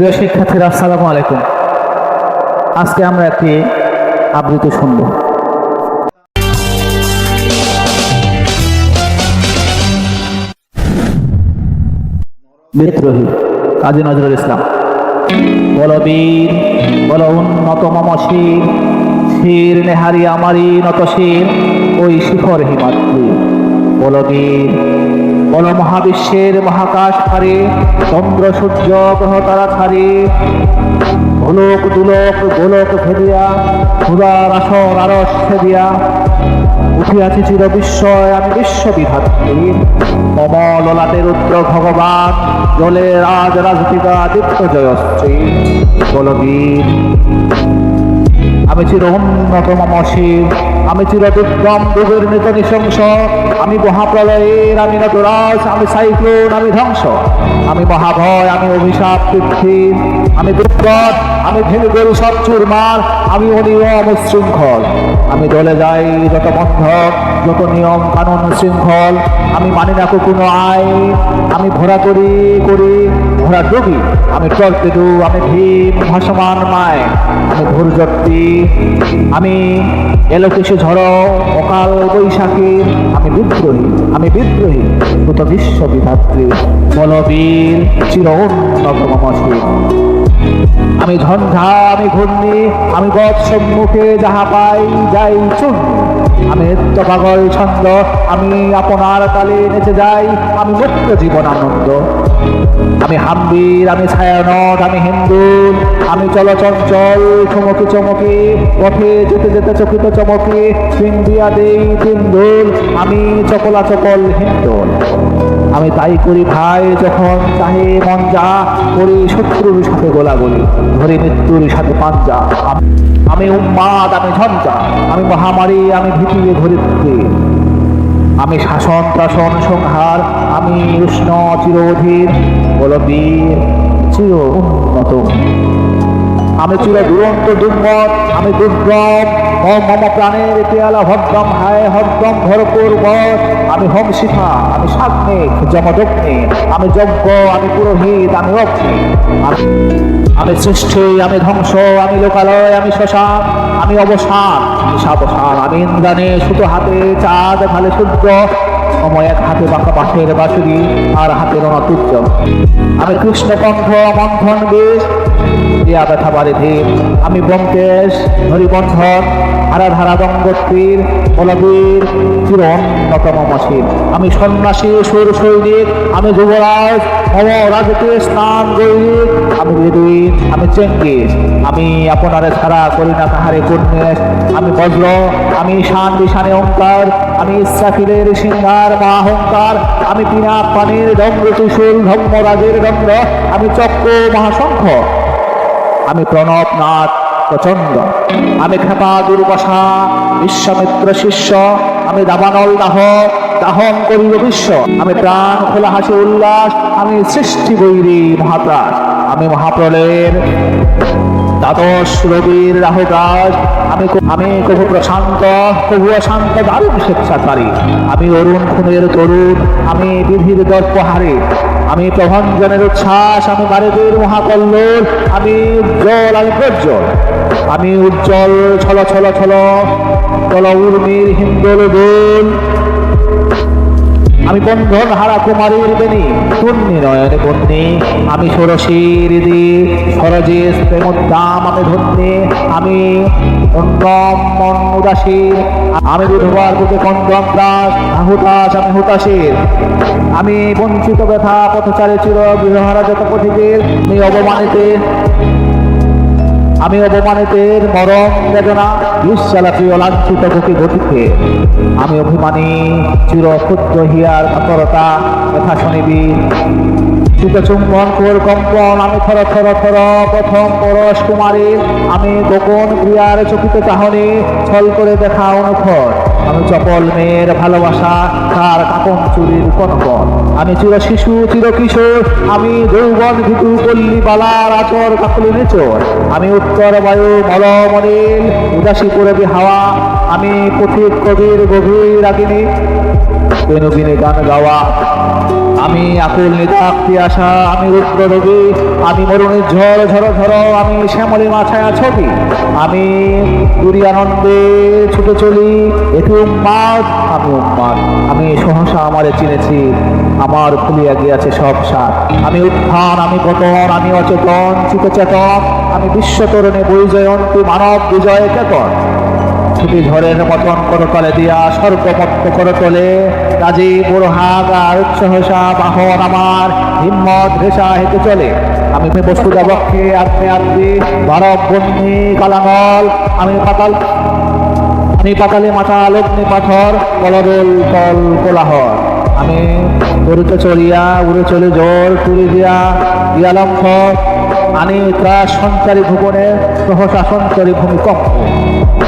প্রিয় শিক্ষার্থীরা, আসসালামু আলাইকুম। আজকে আমরা একটি আবৃত্তি শুনব। বিদ্রোহী কাজী নজরুল ইসলাম। বল বীর, বল উন্নত মম শির নেহারি আমারি নত শির, ওই শিখর হিমাদ্রি। বল বীর বল মহাবিশ্বের মহাকাশ ছাড়ে চন্দ্র, সূর্য, গ্রহ তারা ছাড়ে গোলক, দুলক, গোলক ভেদিয়া ক্ষুদার আসর আরস দিয়া উঠিয়াছি চির বিস্ময়, আমি বিশ্ববিধাত্রী। মম ললাটে রুদ্র ভগবান, জলে রাজ রাজপিতা দীপ্ত জয়শ্রী বলবীর আমি চির উন্নত মম আমি চির দুর্গম দুর্গের নিত নৃশংস, আমি মহাপ্রলয়ের, আমি নটরাজ, আমি সাইক্লোন, আমি ধ্বংস। আমি মহাভয়, আমি অভিশাপ পৃথ্বী, আমি দুর্গত আমি ভেঙে গরু সব চুরমার আমি অনিয়ম শৃঙ্খল আমি দলে যাই যত বন্ধক, যত নিয়ম কানুন শৃঙ্খল আমি মানি না কোনো আইন আমি ঘোরা করি করি ঘোরা ডুবি। আমি টর্পেডু, আমি ভীম, ভাসমান মায়। আমি ঘুরজত্তি আমি এলো কিছু ঝড় অকাল বৈশাখী। আমি বিদ্রোহী আমি বিদ্রোহী, সুত বিশ্ববিধাত্রী বলবীর চির আমি ঝঞ্ঝা, আমি ঘূর্ণি, আমি গদ সম্মুখে যাহা পাই, যাই চুন আমি নিত্য পাগল ছন্দ, আমি আপনার কালে নেচে যাই, আমি মুক্ত জীবন আনন্দ। আমি হাম্বির, আমি ছায়ানট, আমি হিন্দু, আমি চলচঞ্চল, চমকি চমকি, পথে যেতে যেতে চকিত চমকি সিন্দিয়া দেই তিন আমি চকলা চকল হিন্দোল। আমি তাই করি ভাই, যখন চাহে মন যা করি শত্রুর সাথে গোলাগুলি, ধরি মৃত্যুর সাথে পাঞ্জা। আমি উন্মাদ আমি ঝঞ্ঝা, আমি মহামারী, আমি ভীতি ধরিত্রী আমি শাসন ত্রাসন সংহার, আমি উষ্ণ চির অধীর বলবীর, চির উন্নত। আমি চির দুরন্ত দুর্মত আমি দুর্গম। মম মম প্রাণের পেয়ালা ভদ্রম হায় হদ্রম ভরপুর বধ। আমি হোম শিখা আমি সাগ্নিক যমদগ্নি আমি যজ্ঞ, আমি পুরোহিত, আমি অগ্নি। আমি সৃষ্টি আমি ধ্বংস, আমি লোকালয়, আমি শ্মশান, আমি অবসান, আমি সাবসান, আমি ইন্দ্রাণী, সুতো হাতে, চাঁদ ভালে সূর্য সময় এক হাতে বাঁকা পাশের বাঁশুরি আর হাতে রণতুর্য আমি কৃষ্ণকণ্ঠ মন্থন বেশ, দিয়া ব্যথা আমি ব্যোমকেশ, হরিবন্ধন হারা ধারা গঙ্গোত্রীর বলবীর চির অন্যতম মাসির আমি সন্ন্যাসী, সুর সৈনিক, আমি যুবরাজ মম রাজকে স্নান গৈরিক আমি বেদুইন, আমি চেঙ্গিস আমি আপনারে ছাড়া করি না তাহারে কন্যেশ আমি বজ্র, আমি শান বিশানে ওঙ্কার আমি ইচ্ছাফিলের সিংহার মা অহংকার আমি পিনা পানির দম্র ত্রিশূল ধর্মরাজের দণ্ড, আমি চক্র মহাশঙ্খ আমি প্রণব নাথ প্রচণ্ড আমি খেপা দুর্বাসা বিশ্বমিত্র শিষ্য, আমি দাবানল দাহ, দাহন করিব বিশ্ব। আমি প্রাণ খোলা হাসি উল্লাস, আমি সৃষ্টি বৈরী মহাপ্রাস আমি মহাপ্রলয়ের দ্বাদশ রবির রাহুরাজ আমি আমি কভু প্রশান্ত কভু অশান্ত, দারুণ স্বেচ্ছাচারী। আমি অরুণ খুনের তরুণ, আমি বিধির দর্পহারে আমি প্রভঞ্জনের উচ্ছ্বাস, আমি বারেদের মহাকল্লোল, আমি উজ্জ্বল আমি প্রজ্জ্বল আমি উজ্জ্বল, ছল ছল ছল চল উর্মির হিন্দোল দোল আমি বন্ধন হারা কুমারীর বেনি পুণ্যি নয়নে বন্যি, আমি ষোড়শীর দি সরজেশ প্রেমোদ্দাম আমি ধন্যে, আমি অন্যম মন উদাসী আমি বিধবার বুকে কন্দম দাস আহুতাস আমি হুতাসীর আমি বঞ্চিত ব্যথা পথচারে চির গৃহহারা যত পথিকের, আমি অবমানিতে আমি অপমানিতের মরম বেদনা বিশ্বালাপি অলাঞ্ছিত বুকে গতিকে আমি অভিমানী চির ক্ষুদ্র হিয়ার কাতরতা কথা শুনিবি শীত চুম্বন কোর কম্পন, আমি থর থর থর, প্রথম পরশ কুমারী। আমি গোপন ক্রিয়ার চকিত চাহনি, ছল করে দেখা অনুখর। আমি চপল মেয়ের ভালোবাসা, তার কাকন চুরির কনকন। আমি চির শিশু, চির কিশোর, আমি যৌবন ভিতু পল্লী বালার আচর কাকলি নেচর। আমি উত্তর বায়ু মলমনিল উদাসী করবি হাওয়া আমি পথিক কবির গভীর রাগিনী। বেনুবিনে গান গাওয়া। আমি আকুল নিতাক্তি আসা আমি রুদ্র রবি আমি মরুণের ঝড় ঝড় ঝড়, আমি শ্যামলী মাথায় ছবি আমি পুরী আনন্দে ছুটে চলি, এটি উন্মাদ আমি উন্মাদ আমি সহসা আমারে চিনেছি, আমার খুলিয়া গিয়াছে সব সার আমি উত্থান, আমি পতন, আমি অচেতন চিতচেতন আমি বিশ্বতরণে বৈজয়ন্তী মানব বিজয় কেতন। ছুটি ঝড়ের মতন করতলে দিয়া স্বর্গমত্ত করতলে কাজী বুড়হাগ আর উৎসহসা বাহন আমার, হিম্মত ঘেষা হেঁটে চলে। আমি বস্তু বক্ষে, আত্মে আত্মে ভারত বন্দি কালাঙ্গল আমি পাতাল আমি পাতালে মাথা লগ্নি পাথর, কলরোল কল কোলাহল। আমি উড়িতে চলিয়া উড়ে চলে জোর তুলে দিয়া দিয়ালম্ফ আনি ত্রাস সঞ্চারী ভুবনে সহসা সঞ্চারী ভূমিকম্প।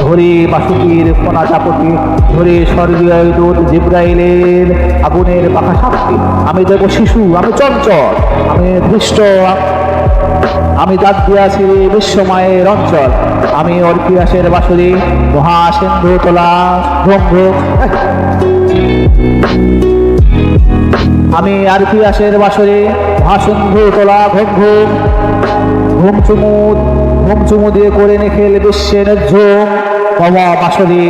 ধরি বাসুকির কোনা চাপটি ধরে স্বর্গীয় দূত জিব্রাইলের আগুনের পাখা সাপটি। আমি দেব শিশু, আমি চঞ্চল, আমি দৃষ্ট আমি দাঁত দিয়াছি বিশ্বময়ের অঞ্চল। আমি অর্পিয়াসের বাসুরি মহাসিন্ধু তোলা, ব্রহ্ম। আমি আরপিয়াসের বাসরে মহাসিন্ধু তোলা ঘুম ঘুম। ঘুম চুমুদ ঘুম চুমু দিয়ে করে নিখিল বিশ্বের ঝুম। বাবা বাসরি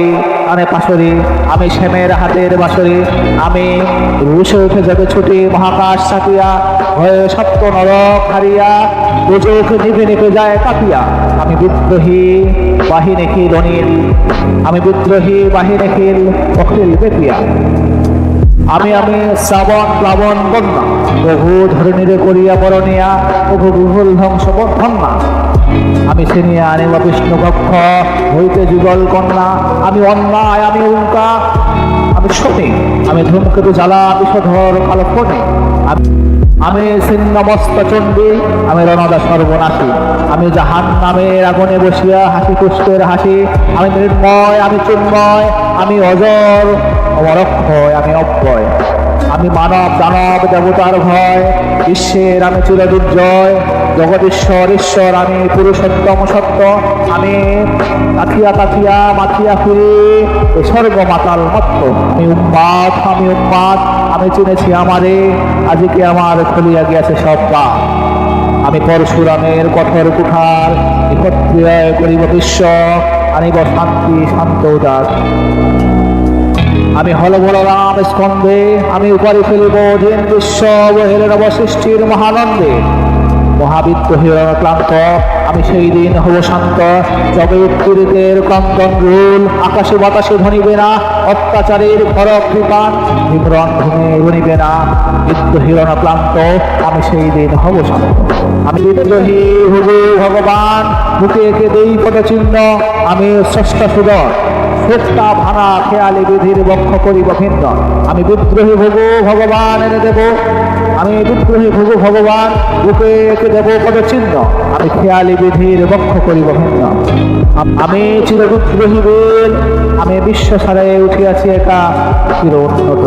আনে পাশরি আমি শ্যামের হাতের বাসরি আমি রুশে উঠে যাবে ছুটি মহাকাশ ছাপিয়া হয়ে সপ্ত নরক হারিয়া দুচোখ নিভে নিভে যায় কাঁপিয়া। আমি বিদ্রোহী, বাহিনী খিল অনিল আমি বিদ্রোহী, বাহিনী খিল অখিল বেপিয়া আমি আমি শ্রাবণ প্লাবন বন্যা, বহু ধরণীরে করিয়া বরণিয়া, বহু বিহুল ধ্বংস বন্যা আমি ছিনিয়া আনিব বিষ্ণু কক্ষ হইতে যুগল কন্যা, আমি অন্যায়, আমি উল্কা, আমি শনি আমি ধূমকেতু জ্বালা, বিষধর কালো ফণি আমি ছিন্নমস্ত চণ্ডী আমি রণদা সর্বনাশী। আমি জাহান নামের আগুনে বসিয়া হাসি পুষ্পের হাসি। আমি মৃন্ময় আমি চিন্ময়, আমি অজর অমরক্ষয় আমি অব্যয়। আমি মানব, দানব, দেবতার ভয়, বিশ্বের আমি চিরদুর্জয় জগদীশ্বর, ঈশ্বর, আমি পুরুষোত্তম, সত্য, আমি কাথিয়া কাথিয়া মাথিয়া ফিরে স্বর্গ মাতাল মত্ত, আমি উন্মাদ আমি উন্মাদ, আমি চিনেছি আমারে আজকে আমার খুলিয়া গিয়াছে সব পা আমি পরশুরামের কঠোর কুঠার একত্রিয় করিব বিশ্ব, আনিব শান্তি, শান্ত উদাস আমি হল বল রাম স্কন্ধে আমি উপরে ফেলিব অধীন বিশ্ব বহিরের অবসৃষ্টির মহানন্দে। মহাবিত্ত হিরণ ক্লান্ত, আমি সেই দিন হব শান্ত। যবে উত্তরিতের ক্রন্দন রুল, আকাশে বাতাসে ধনিবে না, অত্যাচারের ভরক কৃপান বিমরণ ভূমি রণিবে না। বিদ্য হিরণ ক্লান্ত, আমি সেই দিন হব শান্ত। আমি বিদ্রোহী হব ভগবান, বুকে একে দেই পদচিহ্ন, আমি স্রষ্টা সুদর। শ্রেষ্ঠা ভাঙা খেয়ালি বিধির বক্ষ করিব ভিন্ন। আমি বিদ্রোহী ভগু ভগবান এনে দেব। আমি বিদ্রোহী ভগু ভগবান রূপে একে দেব পদচিহ্ন। আমি খেয়ালি বিধির বক্ষ করিব ভিন্ন। আমি চির বিদ্রোহী বেল আমি বিশ্ব সারে উঠিয়াছি একা, চির উন্নত